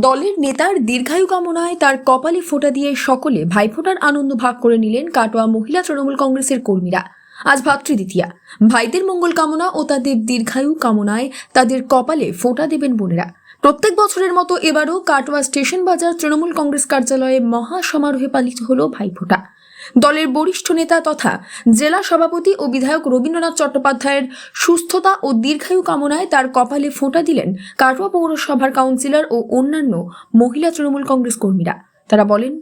দলের নেতার দীর্ঘায়ু কামনায় তার কপালে ফোঁটা দিয়ে সকলে ভাইফোঁটার আনন্দ ভাগ করে নিলেন কাটোয়া মহিলা তৃণমূল কংগ্রেসের কর্মীরা। আজ ভাতৃদ্বিতীয়া। ভাইদের মঙ্গল কামনা ও তাদের দীর্ঘায়ু কামনায় তাদের কপালে ফোঁটা দেবেন বোনেরা। প্রত্যেক বছরের মতো এবারও কাটোয়া স্টেশন বাজার তৃণমূল কংগ্রেস কার্যালয়ে মহা সমারোহে পালিত হল ভাইফোঁটা। দলের বরিষ্ঠ নেতা তথা জেলা সভাপতি ও বিধায়ক রবীন্দ্রনাথ চট্টোপাধ্যায়ের সুস্থতা ও দীর্ঘায়ু কামনায় তার কপালে ফোঁটা দিলেন কাটোয়া পৌরসভার কাউন্সিলর ও অন্যান্য মহিলা তৃণমূল কংগ্রেস কর্মীরা। তারা বলেন,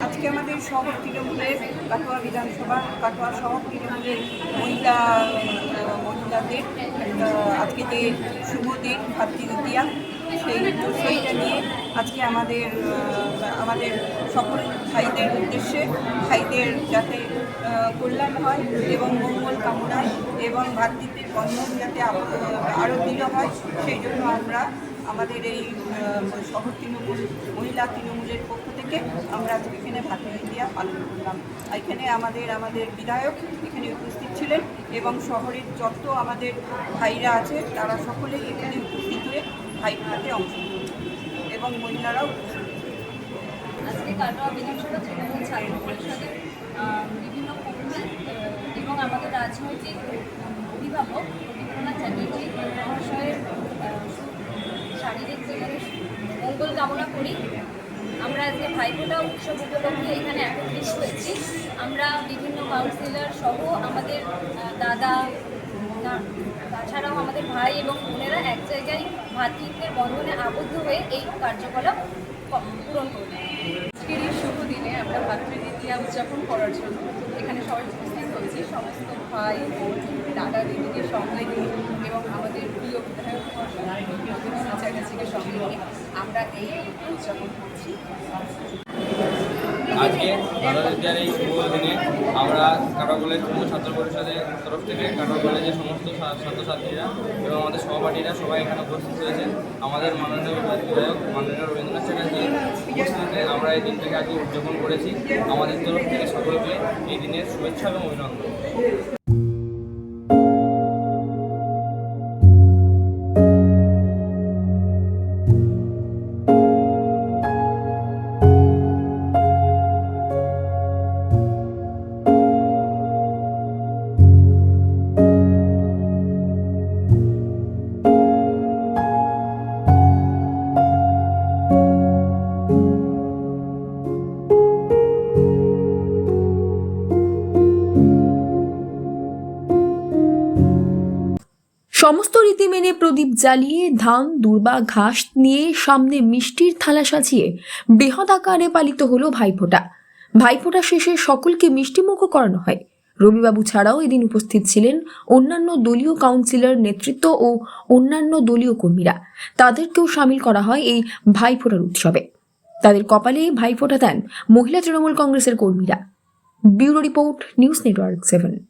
আজকে আমাদের শহর তৃণমূলের কাটোয়া বিধানসভা, কাটোয়া শহর তৃণমূলের মহিলা, মহিলাদের আজকে যে শুভ দিন, ভাতৃদ্বিতীয়া। সেই সেইটা নিয়ে আজকে আমাদের আমাদের সকল ভাইদের উদ্দেশ্যে, ভাইদের যাতে কল্যাণ হয় এবং মঙ্গল কামনায় এবং ভাতৃত্বের বন্ধন যাতে আরও দৃঢ় হয়, সেই জন্য আমরা আমাদের এই শহর তৃণমূল, মহিলা তৃণমূলের পক্ষ থেকে আমরা আজকে এখানে ভাতৃদ্বিতীয়া পালন করলাম। এখানে আমাদের আমাদের বিধায়ক এখানে উপস্থিত ছিলেন এবং শহরের যত আমাদের ভাইরা আছে, তারা সকলেই এখানে উপস্থিত হয়ে ভাইফোঁটাতে অংশ এবং মহিলারাও। আজকে কাটোয়া বিধানসভা তৃণমূল ছাত্র পরিষদের বিভিন্ন কর্মী এবং আমাদের রাজনৈতিক অভিভাবক রবীন্দ্রনাথ চ্যাটার্জি মহাশয়ের শারীরিক জীবনে মঙ্গল কামনা করি আমরা আজকে ভাইফোঁটা উৎসব উপলক্ষে এখানে একত্রিত হয়েছি আমরা বিভিন্ন কাউন্সিলর সহ আমাদের দাদা তাছাড়াও আমাদের ভাই এবং বোনেরা এক জায়গায় ভাতৃত্বের বন্ধনে আবদ্ধ হয়ে এই কার্যকলাপ পূরণ করবে। শুভ দিনে আমরা ভাতৃদ্বিতীয়া উদযাপন করার জন্য এখানে সবাই উপস্থিত হয়েছি। সমস্ত ভাই, বোন, দাদা দিদিকে সঙ্গে নিয়ে এবং আমাদের প্রিয় বিধায়ক সঙ্গে নিয়ে আমরা এই উদযাপন করছি। আজকে ভারতীয় এই শুভ দিনে আমরা কাটা কলেজ তৃণমূল ছাত্র পরিষদের তরফ থেকে কাটা কলেজের সমস্ত ছাত্রছাত্রীরা এবং আমাদের সহপাঠীরা সবাই এখানে উপস্থিত হয়েছেন আমাদের মাননীয় বিধায়ক মাননীয় রবীন্দ্রনাথ চ্যাটার্জি উপস্থিতিতে আমরা এই দিনটাকে আজকে উদযাপন করেছি। আমাদের তরফ থেকে সকলকে এই দিনের শুভেচ্ছা এবং অভিনন্দন। সমস্ত রীতি মেনে প্রদীপ জ্বালিয়ে ধান, দুর্বা, ঘাস নিয়ে সামনে মিষ্টির থালা সাজিয়ে বৃহৎ আকারে পালিত হলো ভাইফোঁটা। ভাইফোঁটা শেষে সকলকে মিষ্টিমুখও করানো হয়। রবিবাবু ছাড়াও এদিন উপস্থিত ছিলেন অন্যান্য দলীয় কাউন্সিলর নেতৃত্ব ও অন্যান্য দলীয় কর্মীরা। তাদেরকেও সামিল করা হয় এই ভাইফোঁটার উৎসবে। তাদের কপালে ভাইফোঁটা দেন মহিলা তৃণমূল কংগ্রেসের কর্মীরা। Bureau report, news network seven.